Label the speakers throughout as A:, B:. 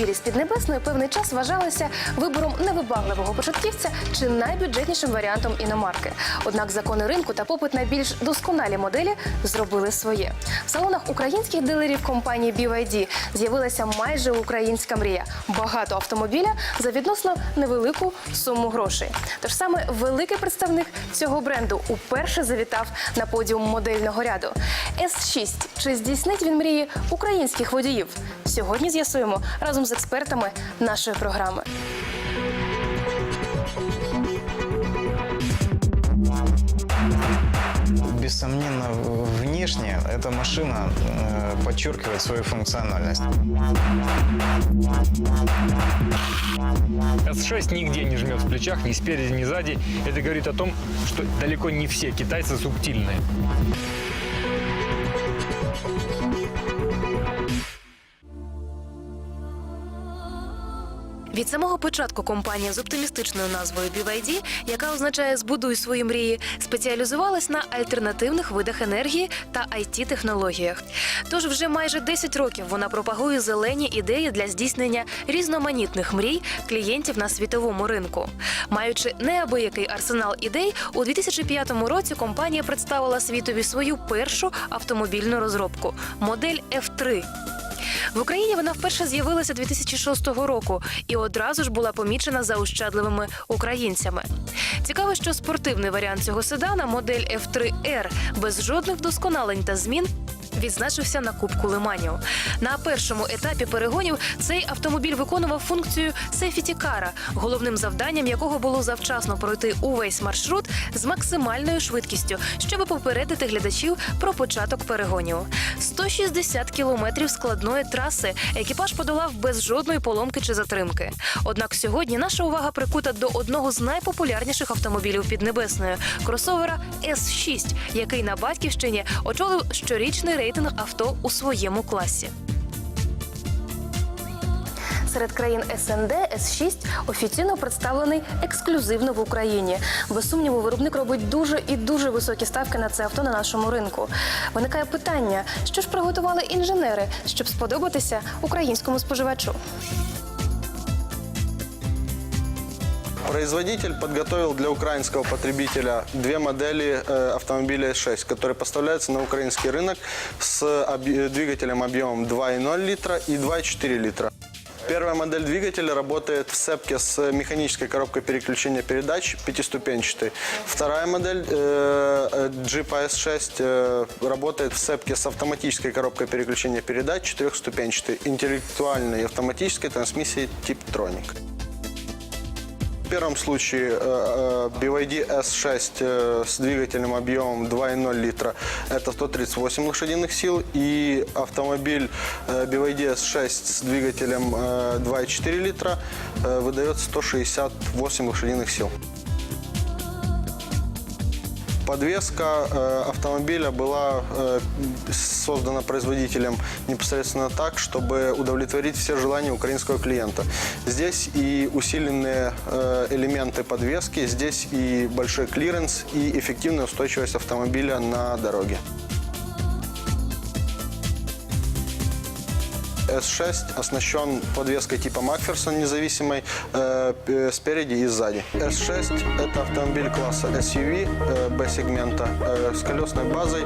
A: Автомобілі з Піднебесної певний час вважалися вибором невибагливого початківця чи найбюджетнішим варіантом іномарки. Однак закони ринку та попит на більш досконалі моделі зробили своє. В салонах українських дилерів компанії BYD з'явилася майже українська мрія. Багато автомобіля за відносно невелику суму грошей. Тож саме великий представник цього бренду уперше завітав на подіум модельного ряду. С6. Чи здійснить він мрії українських водіїв? Сьогодні з'ясуємо разом з експертами нашої програми.
B: Бессомненно, внешне эта машина э, подчеркивает свою функциональность.
C: С6 нигде не жмет в плечах, ни спереди, ни сзади. Это говорит о том, что далеко не все китайцы субтильные.
A: Від самого початку компанія з оптимістичною назвою BYD, яка означає збудуй свої мрії, спеціалізувалась на альтернативних видах енергії та it технологіях Тож вже майже 10 років вона пропагує зелені ідеї для здійснення різноманітних мрій клієнтів на світовому ринку. Маючи неабиякий арсенал ідей, у 2005 році компанія представила світові свою першу автомобільну розробку модель F3. В Україні вона вперше з'явилася 2006 року і одразу ж була помічена заощадливими українцями. Цікаво, що спортивний варіант цього седана, модель F3R, без жодних вдосконалень та змін. Відзначився на Кубку Лиманів. На першому етапі перегонів цей автомобіль виконував функцію сефіті-кара, головним завданням якого було завчасно пройти увесь маршрут з максимальною швидкістю, щоб попередити глядачів про початок перегонів. 160 кілометрів складної траси екіпаж подолав без жодної поломки чи затримки. Однак сьогодні наша увага прикута до одного з найпопулярніших автомобілів Піднебесної кросовера С6, який на батьківщині очолив щорічний рейтинг авто у своєму класі. Серед країн СНД С6 офіційно представлений ексклюзивно в Україні. Без сумніву, виробник робить дуже і дуже високі ставки на це авто на нашому ринку. Виникає питання, що ж приготували інженери, щоб сподобатися українському споживачу.
D: Производитель подготовил для украинского потребителя две модели э, автомобиля S6, которые поставляются на украинский рынок с двигателем объемом 2,0 литра и 2,4 литра. Первая модель двигателя работает в сцепке с механической коробкой переключения передач пятиступенчатой. Вторая модель э, э, Jeep AS6 э, работает в сцепке с автоматической коробкой переключения передач четырехступенчатой, интеллектуальной автоматической трансмиссией тип Tronic. Первом случае э, э, BYD S6 э, с двигателем объемом 2,0 литра это 138 лошадиных сил и автомобиль BYD S6 с двигателем э, 2,4 литра выдает 168 лошадиных сил. Подвеска э, автомобиля была э, создана производителем непосредственно так, чтобы удовлетворить все желания украинского клиента. Здесь и усиленные э, элементы подвески, здесь и большой клиренс, и эффективная устойчивость автомобиля на дороге. S6 оснащен подвеской типа Макферсон независимой э, п- спереди и сзади. S6 это автомобиль класса SUV э, B-сегмента э, с колесной базой,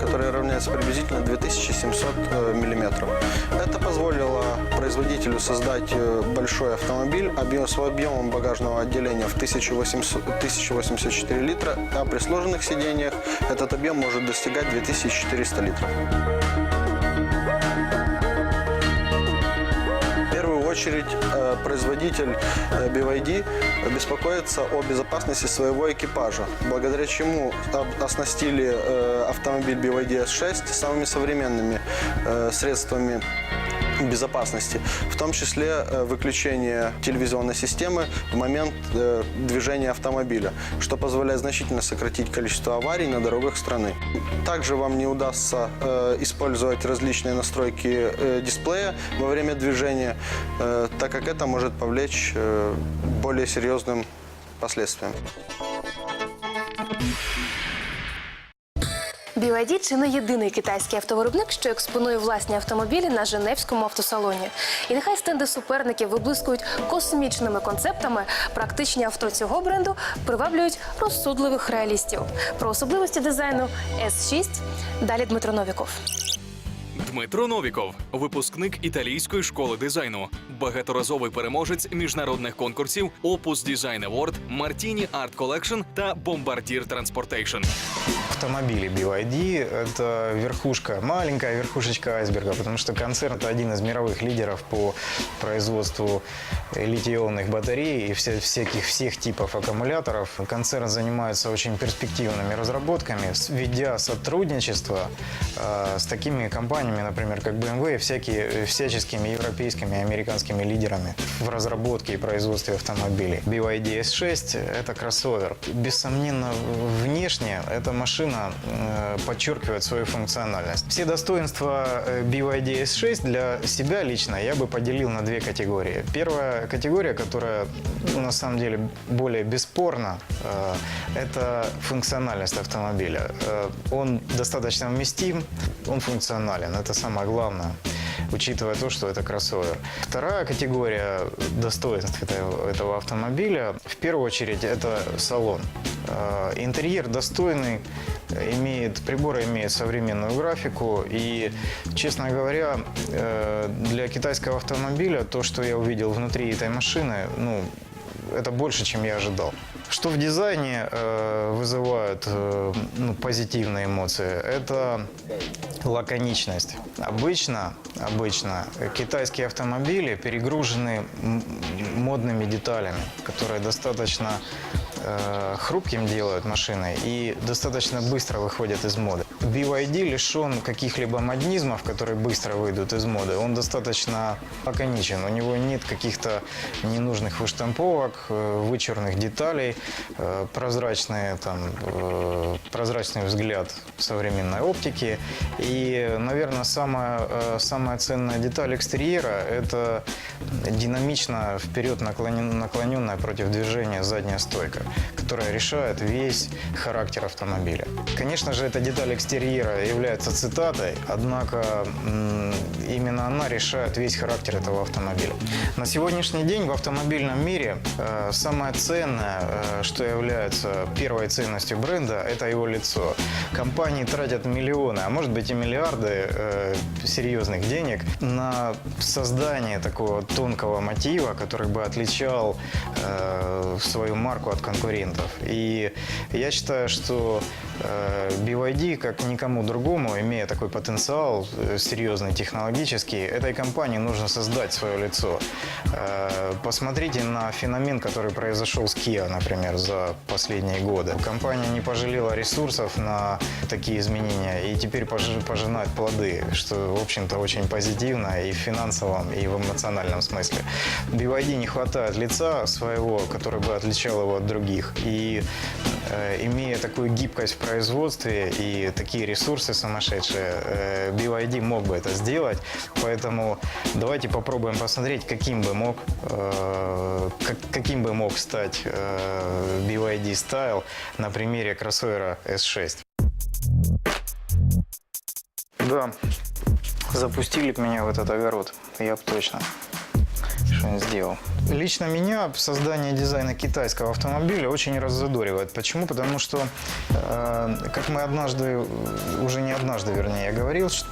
D: которая равняется приблизительно 2700 э, миллиметров. Это позволило производителю создать э, большой автомобиль объем, с объемом багажного отделения в 1800 1084 литра, а при сложенных сидениях этот объем может достигать 2400 литров. Очередь э, производитель э, BYD беспокоится о безопасности своего экипажа, благодаря чему оснастили э, автомобиль BYD S6 самыми современными средствами безопасности, в том числе э, выключение телевизионной системы в момент э, движения автомобиля, что позволяет значительно сократить количество аварий на дорогах страны. Также вам не удастся э, использовать различные настройки дисплея во время движения, так как это может повлечь более серьезным последствиям.
A: BYD чи не єдиний китайський автовиробник, що експонує власні автомобілі на Женевському автосалоні. І нехай стенди суперників виблискують космічними концептами, практичні авто цього бренду приваблюють розсудливих реалістів. Про особливості дизайну S6 далі Дмитро Новіков.
E: Дмитро Новіков, випускник італійської школи дизайну, багаторазовий переможець міжнародних конкурсів Opus Design Award, Martini Art Collection та Bombardier Transportation.
B: Автомобили BYD – это верхушка, маленькая верхушечка айсберга, потому что концерн – это один из мировых лидеров по производству литий-ионных батарей и все- всяких, всех типов аккумуляторов. Концерн занимается очень перспективными разработками, ведя сотрудничество э, с такими компаниями, например, как BMW и всякие, всяческими европейскими и американскими лидерами в разработке и производстве автомобилей. BYD S6 – это кроссовер. Бессомненно, внешне эта машина э, подчеркивает свою функциональность. Все достоинства э, BYD S6 для себя лично я бы поделил на две категории. Первая категория, которая ну, на самом деле более бесспорна, э, это функциональность автомобиля. Он достаточно вместим, он функционален, это самое главное учитывая то, что это кроссовер. Вторая категория достоинств этого, автомобиля, в первую очередь, это салон. Э, Интерьер достойный, имеет, приборы имеют современную графику и, честно говоря, э, для китайского автомобиля то, что я увидел внутри этой машины, ну, это больше, чем я ожидал. Что в дизайне э, вызывает э, ну, позитивные эмоции? Это лаконичность. Обычно, обычно китайские автомобили перегружены модными деталями, которые достаточно э, хрупким делают машины и достаточно быстро выходят из моды. BYD лишен каких-либо моднизмов, которые быстро выйдут из моды. Он достаточно лаконичен. У него нет каких-то ненужных выштамповок, э, вычурных деталей, э, прозрачные, там, прозрачный взгляд современной оптики. И, наверное, самая, самая ценная деталь экстерьера – это динамично вперед наклонен- наклоненная против движения задняя стойка, которая решает весь характер автомобиля. Конечно же, эта деталь экстерьера является цитатой, однако именно она решает весь характер этого автомобиля. На сегодняшний день в автомобильном мире э, самое ценное, э, что является первой ценностью бренда, это его лицо. Компании тратят миллионы, а может быть и миллиарды э, серьезных денег на создание такого тонкого мотива, который бы отличал свою марку от конкурентов. И я считаю, что BYD, как никому другому, имея такой потенциал э, серьезный, технологический, этой компании нужно создать свое лицо. Э, Посмотрите на феномен, который произошел с Kia, например, за последние годы. Компания не пожалела ресурсов на такие изменения и теперь пожи- пожинает плоды, что, в общем-то, очень позитивно и в финансовом, и в эмоциональном смысле. BYD не хватает лица своего, который бы отличал его от других. И э, имея такую гибкость в производстве и такие ресурсы сумасшедшие, э, BYD мог бы это сделать. Поэтому давайте попробуем посмотреть, каким бы мог, э, как- каким бы мог стать э, BYD Style на примере кроссовера S6. Да, запустили меня в этот огород, я бы точно что-нибудь сделал. Лично меня создание дизайна китайского автомобиля очень раззадоривает. Почему? Потому что, э, как мы однажды, уже не однажды, вернее, я говорил, что,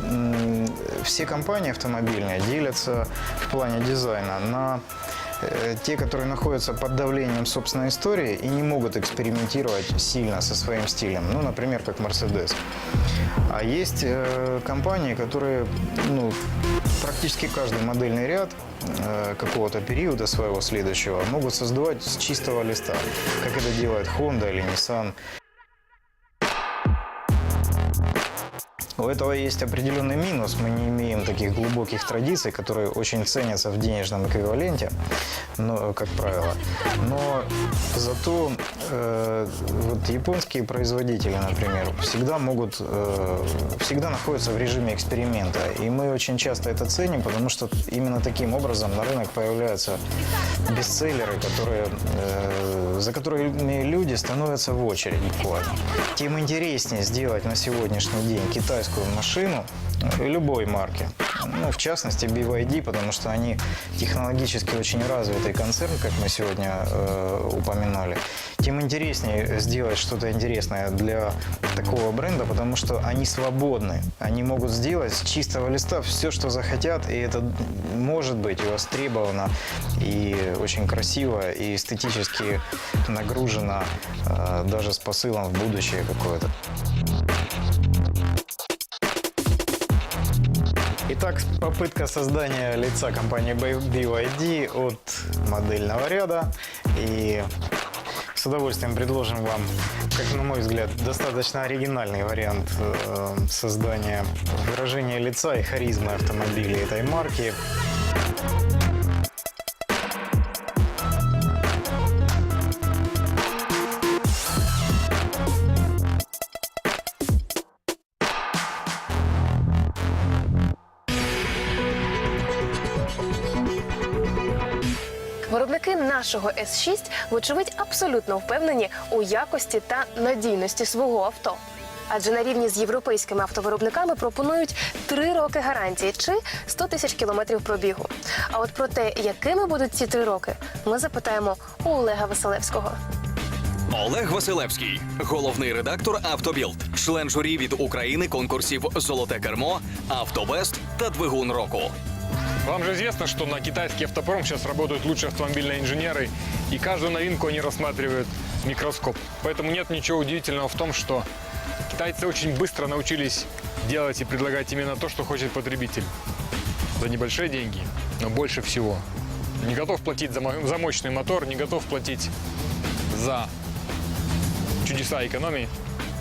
B: все компании автомобильные делятся в плане дизайна на э, те, которые находятся под давлением собственной истории и не могут экспериментировать сильно со своим стилем. Ну, например, как Mercedes. А есть э, компании, которые ну, практически каждый модельный ряд э, какого-то периода своего следующего могут создавать с чистого листа, как это делает Honda или Nissan. У этого есть определенный минус. Мы не имеем таких глубоких традиций, которые очень ценятся в денежном эквиваленте, но, как правило. Но зато э, вот японские производители, например, всегда могут, э, всегда находятся в режиме эксперимента. И мы очень часто это ценим, потому что именно таким образом на рынок появляются бестселлеры, которые, э, за которыми люди становятся в очередь буквально. Тем интереснее сделать на сегодняшний день китайскую машину любой марки. Ну, в частности, BYD, потому что они технологически очень развитый концерн, как мы сегодня э, упоминали. Тем интереснее сделать что-то интересное для такого бренда, потому что они свободны. Они могут сделать с чистого листа все, что захотят, и это может быть и востребовано, и очень красиво, и эстетически нагружено, э, даже с посылом в будущее какое-то. Итак, попытка создания лица компании BYD от модельного ряда. И с удовольствием предложим вам, как на мой взгляд, достаточно оригинальный вариант э, создания выражения лица и харизмы автомобилей этой марки.
A: Виробники нашого S6, вочевидь, абсолютно впевнені у якості та надійності свого авто. Адже на рівні з європейськими автовиробниками пропонують три роки гарантії чи 100 тисяч кілометрів пробігу. А от про те, якими будуть ці три роки, ми запитаємо у Олега Василевського.
E: Олег Василевський, головний редактор Автобілд, член журі від України конкурсів Золоте кермо, Автобест та Двигун року.
C: Вам же известно, что на китайский автопром сейчас работают лучшие автомобильные инженеры, и каждую новинку они рассматривают в микроскоп. Поэтому нет ничего удивительного в том, что китайцы очень быстро научились делать и предлагать именно то, что хочет потребитель. За небольшие деньги, но больше всего. Не готов платить за, за мощный мотор, не готов платить за чудеса экономии,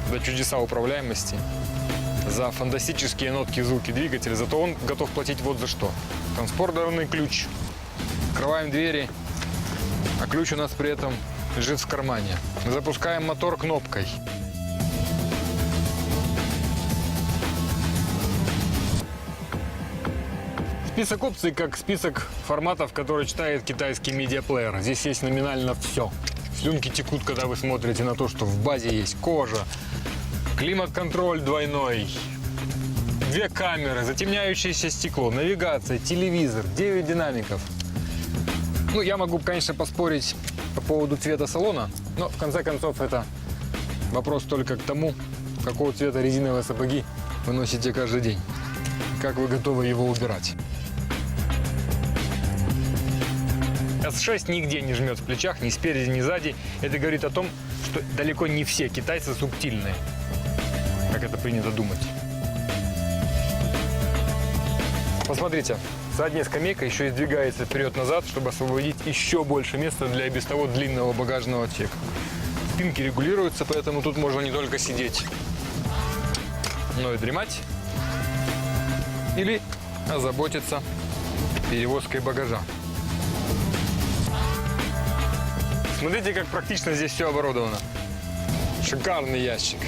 C: за чудеса управляемости, за фантастические нотки и звуки двигателя, зато он готов платить вот за что. Транспортерный ключ. Открываем двери, а ключ у нас при этом лежит в кармане. Запускаем мотор кнопкой. Список опций как список форматов, который читает китайский медиаплеер. Здесь есть номинально все. Слюнки текут, когда вы смотрите на то, что в базе есть кожа, климат-контроль двойной, две камеры, затемняющееся стекло, навигация, телевизор, 9 динамиков. Ну, я могу, конечно, поспорить по поводу цвета салона, но в конце концов это вопрос только к тому, какого цвета резиновые сапоги вы носите каждый день. Как вы готовы его убирать. S6 нигде не жмет в плечах, ни спереди, ни сзади. Это говорит о том, что далеко не все китайцы субтильные, как это принято думать. Посмотрите, задняя скамейка еще и сдвигается вперед-назад, чтобы освободить еще больше места для без того длинного багажного отсека. Спинки регулируются, поэтому тут можно не только сидеть, но и дремать или озаботиться перевозкой багажа. Смотрите, как практично здесь все оборудовано. Шикарный ящик.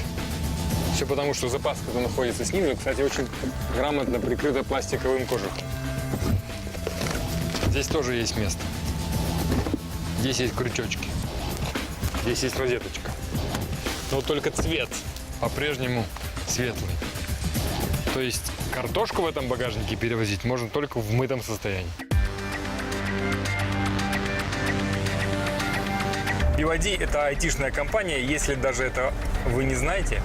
C: Все потому, что запаска находится снизу. Кстати, очень грамотно прикрыта пластиковым кожухом. Здесь тоже есть место. Здесь есть крючочки. Здесь есть розеточка. Но только цвет по-прежнему светлый. То есть картошку в этом багажнике перевозить можно только в мытом состоянии. BYD – это айтишная компания. Если даже это вы не знаете,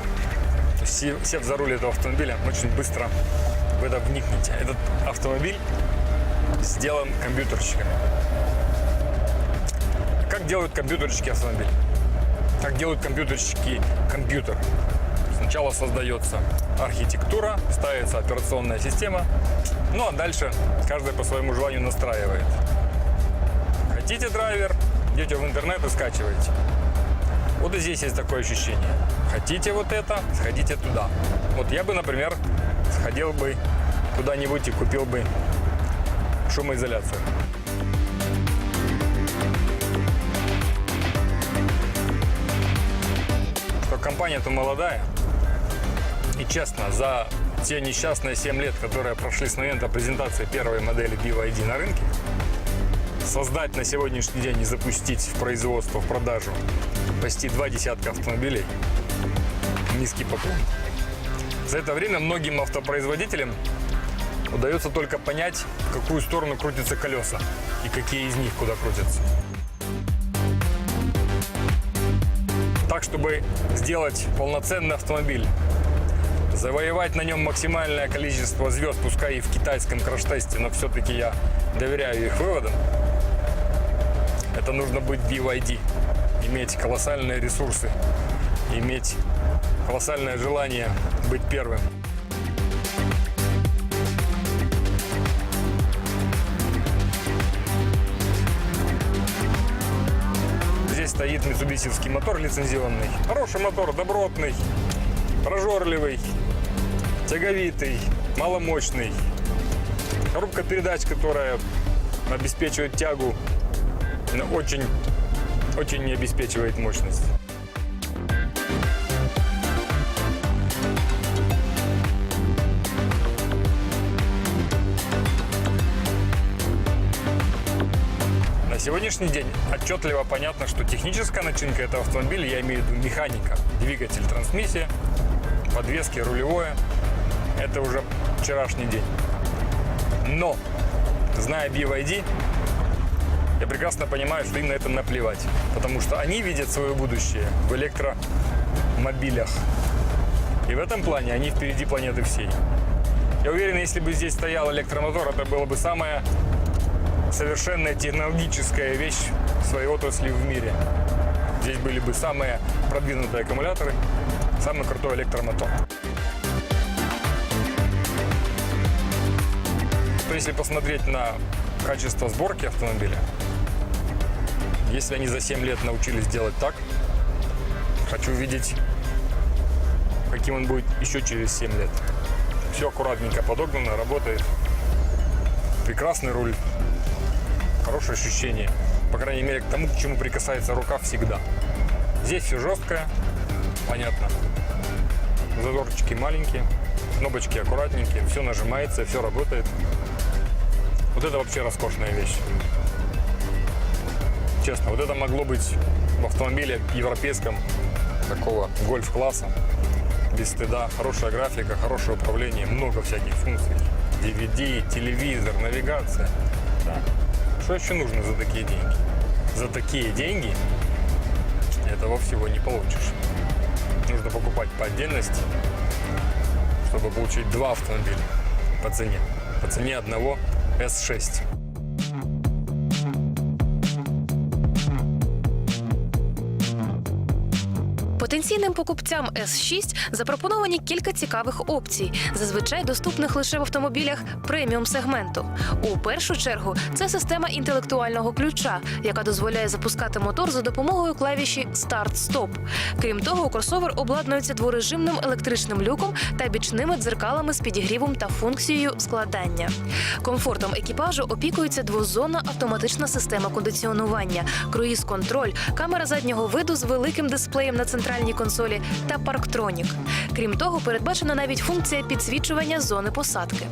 C: то се- сев за руль этого автомобиля, очень быстро в это вникнете. Этот автомобиль сделан компьютерщиками. Как делают компьютерщики автомобиль? Как делают компьютерщики компьютер? Сначала создается архитектура, ставится операционная система, ну а дальше каждый по своему желанию настраивает. Хотите драйвер, идете в интернет и скачиваете. Вот и здесь есть такое ощущение. Хотите вот это, сходите туда. Вот я бы, например, сходил бы куда-нибудь и купил бы шумоизоляцию. Что компания-то молодая. И честно, за те несчастные 7 лет, которые прошли с момента презентации первой модели BYD на рынке, создать на сегодняшний день и запустить в производство, в продажу почти два десятка автомобилей – низкий поклон. За это время многим автопроизводителям удается только понять, в какую сторону крутятся колеса и какие из них куда крутятся. Так, чтобы сделать полноценный автомобиль, завоевать на нем максимальное количество звезд, пускай и в китайском краш-тесте, но все-таки я доверяю их выводам, это нужно быть BYD, иметь колоссальные ресурсы, иметь колоссальное желание быть первым. Здесь стоит митсубисевский мотор лицензионный. Хороший мотор, добротный, прожорливый, тяговитый, маломощный. Коробка передач, которая обеспечивает тягу, очень, очень не обеспечивает мощность. Сегодняшний день отчетливо понятно, что техническая начинка этого автомобиля, я имею в виду механика, двигатель, трансмиссия, подвески, рулевое, это уже вчерашний день. Но, зная BYD, я прекрасно понимаю, что им на это наплевать. Потому что они видят свое будущее в электромобилях. И в этом плане они впереди планеты всей. Я уверен, если бы здесь стоял электромотор, это было бы самая совершенная технологическая вещь в своей отрасли в мире. Здесь были бы самые продвинутые аккумуляторы, самый крутой электромотор. То если посмотреть на качество сборки автомобиля, если они за 7 лет научились делать так, хочу видеть, каким он будет еще через 7 лет. Все аккуратненько подогнано, работает. Прекрасный руль, хорошее ощущение. По крайней мере, к тому, к чему прикасается рука всегда. Здесь все жесткое, понятно. Зазорчики маленькие, кнопочки аккуратненькие, все нажимается, все работает. Вот это вообще роскошная вещь. Честно, вот это могло быть в автомобиле европейском такого гольф-класса. Без стыда, хорошая графика, хорошее управление, много всяких функций. DVD, телевизор, навигация. Что еще нужно за такие деньги? За такие деньги этого всего не получишь. Нужно покупать по отдельности, чтобы получить два автомобиля по цене. По цене одного S6.
A: Потенційним покупцям S6 запропоновані кілька цікавих опцій, зазвичай доступних лише в автомобілях преміум сегменту. У першу чергу це система інтелектуального ключа, яка дозволяє запускати мотор за допомогою клавіші Старт-Стоп. Крім того, кросовер обладнується дворежимним електричним люком та бічними дзеркалами з підігрівом та функцією складання. Комфортом екіпажу опікується двозонна автоматична система кондиціонування, круїз-контроль, камера заднього виду з великим дисплеєм на центральній консолі та парктронік. Крім того, передбачена навіть функція підсвічування зони посадки.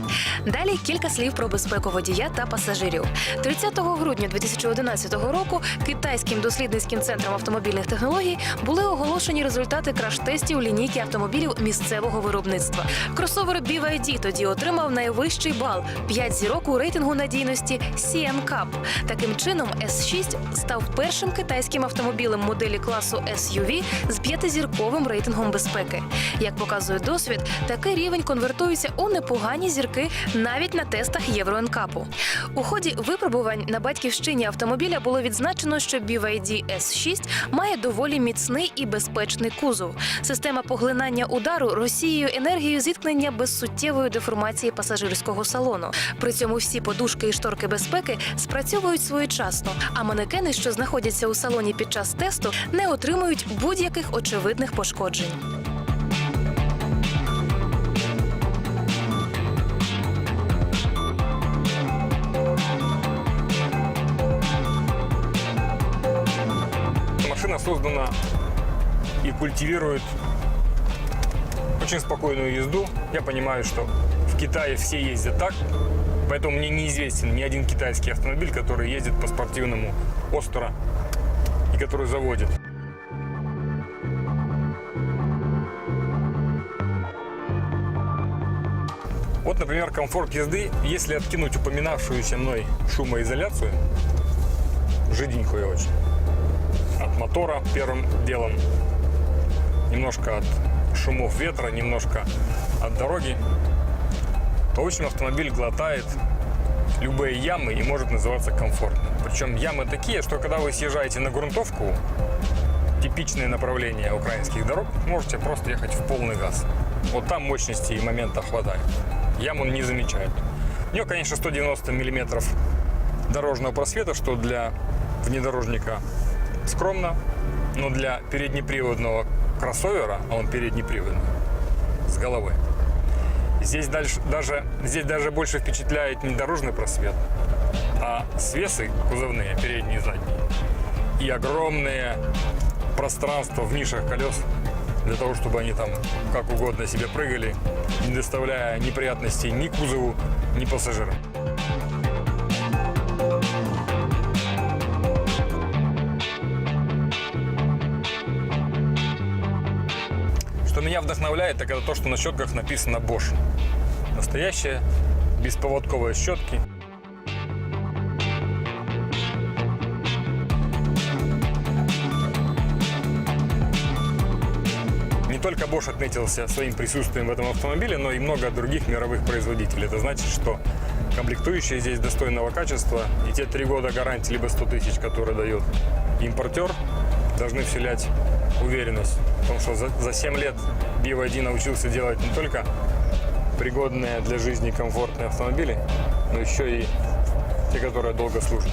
A: Далі кілька слів про безпеку водія та пасажирів. 30 грудня 2011 року китайським дослідницьким центром автомобільних технологій були оголошені результати краш-тестів лінійки автомобілів місцевого виробництва. Кросовер BYD тоді отримав найвищий бал 5 зірок у рейтингу надійності CN Cup. Таким чином, S6 став першим китайським автомобілем моделі класу SUV з п'ятизірковим рейтингом безпеки. Як показує досвід, такий рівень конвертується у непогані зірки навіть на тестах Євроенкапу. У ході випробувань на батьківщині автомобіля було відзначено, що BYD S6 має доволі міцний і безпечний кузов. Система поглинання удару Росією енергією зіткнення без суттєвої деформації пасажирського салону. При цьому всі подушки і шторки безпеки спрацьовують своєчасно, а манекени, що знаходяться у салоні під час тесту, не отримують будь-яких очевидних пошкоджень.
C: Машина создана и культивирует очень спокойную езду. Я понимаю, что в Китае все ездят так, поэтому мне неизвестен ни один китайский автомобиль, который ездит по спортивному остро и который заводит. Вот, например, комфорт езды, если откинуть упоминавшуюся мной шумоизоляцию, жиденькую очень, от мотора первым делом, немножко от шумов ветра, немножко от дороги, то, в общем, автомобиль глотает любые ямы и может называться комфортным. Причем ямы такие, что когда вы съезжаете на грунтовку, типичное направление украинских дорог, можете просто ехать в полный газ. Вот там мощности и момента хватает. Ям он не замечает. У него, конечно, 190 миллиметров дорожного просвета, что для внедорожника скромно, но для переднеприводного кроссовера, а он переднеприводный, с головы, здесь, дальше, даже, здесь даже больше впечатляет не дорожный просвет, а свесы кузовные, передние и задние, и огромные пространства в нишах колес для того, чтобы они там как угодно себе прыгали, не доставляя неприятностей ни кузову, ни пассажирам. Что меня вдохновляет, так это то, что на щетках написано Bosch. Настоящие бесповодковые щетки. Bosch отметился своим присутствием в этом автомобиле, но и много других мировых производителей. Это значит, что комплектующие здесь достойного качества и те три года гарантии либо 100 тысяч, которые дает импортер, должны вселять уверенность. Потому что за, за 7 лет BYD научился делать не только пригодные для жизни комфортные автомобили, но еще и те, которые долго служат.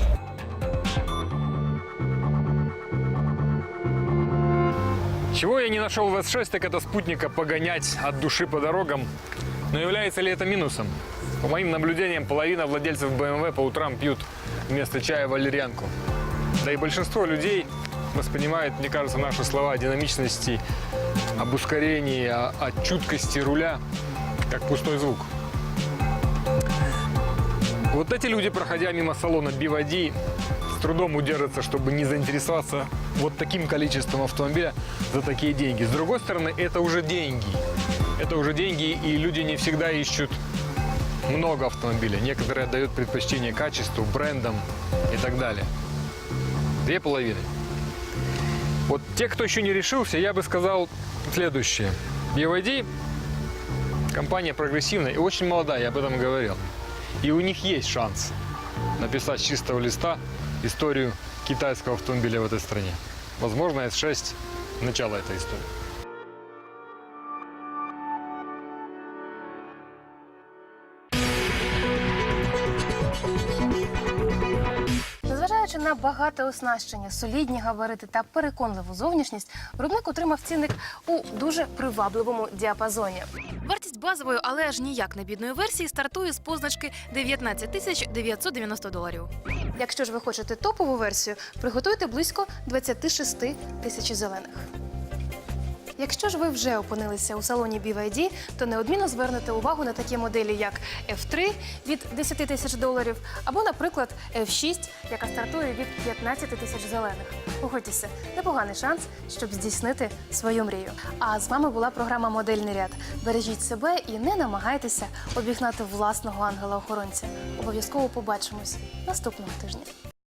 C: Чего я не нашел в S6, так это спутника погонять от души по дорогам. Но является ли это минусом? По моим наблюдениям, половина владельцев BMW по утрам пьют вместо чая валерьянку. Да и большинство людей воспринимает, мне кажется, наши слова о динамичности, об ускорении, о, о чуткости руля как пустой звук. Вот эти люди, проходя мимо салона BYD, трудом удержатся, чтобы не заинтересоваться вот таким количеством автомобиля за такие деньги. С другой стороны, это уже деньги. Это уже деньги, и люди не всегда ищут много автомобилей. Некоторые отдают предпочтение качеству, брендам и так далее. Две половины. Вот те, кто еще не решился, я бы сказал следующее. BYD компания прогрессивная и очень молодая, я об этом говорил. И у них есть шанс написать с чистого листа историю китайского автомобиля в этой стране. Возможно, S6 – начало этой истории.
A: На багате оснащення, солідні габарити та переконливу зовнішність, виробник отримав цінник у дуже привабливому діапазоні. Вартість базової, але аж ніяк не бідної версії стартує з позначки 19 тисяч 990 доларів. Якщо ж ви хочете топову версію, приготуйте близько 26 тисяч зелених. Якщо ж ви вже опинилися у салоні BYD, то неодмінно звернете увагу на такі моделі, як F3 від 10 тисяч доларів, або, наприклад, F6, яка стартує від 15 тисяч зелених. Погодьтеся, непоганий шанс, щоб здійснити свою мрію. А з вами була програма Модельний ряд. Бережіть себе і не намагайтеся обігнати власного ангела-охоронця. Обов'язково побачимось наступного тижня.